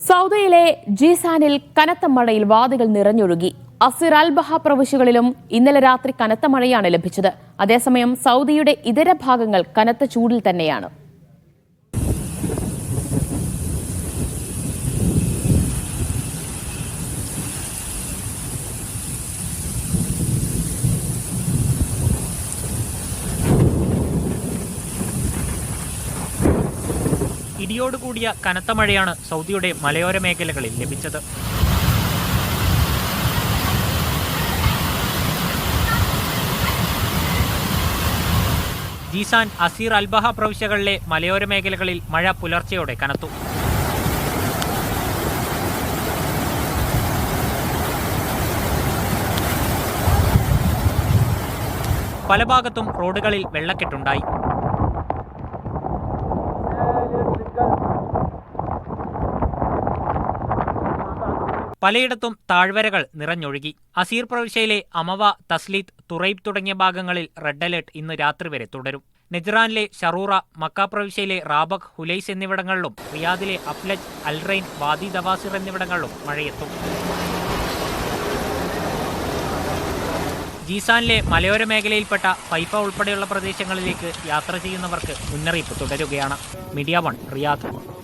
സൗദിയിലെ ജീസാനിൽ കനത്ത മഴയിൽ വാദികൾ നിറഞ്ഞൊഴുകി. അസിർ അൽബഹ പ്രവിശ്യകളിലും ഇന്നലെ രാത്രി കനത്ത മഴയാണ് ലഭിച്ചത്. അതേസമയം സൗദിയുടെ ഇതര ഭാഗങ്ങൾ കനത്ത ചൂടിൽ തന്നെയാണ്. ഇടിയോടുകൂടിയ കനത്ത മഴയാണ് സൗദിയുടെ മലയോര മേഖലകളിൽ ലഭിച്ചത്. ജീസാൻ അസീർ അൽബഹ പ്രവിശ്യകളിലെ മലയോര മേഖലകളിൽ മഴ പുലർച്ചയോടെ കനത്തു. പല ഭാഗത്തും റോഡുകളിൽ വെള്ളക്കെട്ടുണ്ടായി. പലയിടത്തും താഴ്വരകൾ നിറഞ്ഞൊഴുകി. അസീർ പ്രവിശ്യയിലെ അമവ തസ്ലീത്ത് തുറൈബ് തുടങ്ങിയ ഭാഗങ്ങളിൽ റെഡ് അലേർട്ട് ഇന്ന് രാത്രി വരെ തുടരും. നെജ്റാനിലെ ഷറൂറ മക്ക പ്രവിശ്യയിലെ റാബക് ഹുലൈസ് എന്നിവിടങ്ങളിലും റിയാദിലെ അഫ്ലജ് അൽറൈൻ വാദി ദവാസിർ എന്നിവിടങ്ങളിലും മഴയെത്തും. ജീസാനിലെ മലയോര മേഖലയിൽപ്പെട്ട ഫൈഫ ഉൾപ്പെടെയുള്ള പ്രദേശങ്ങളിലേക്ക് യാത്ര ചെയ്യുന്നവർക്ക് മുന്നറിയിപ്പ് തുടരുകയാണ്. Media one Riyadh.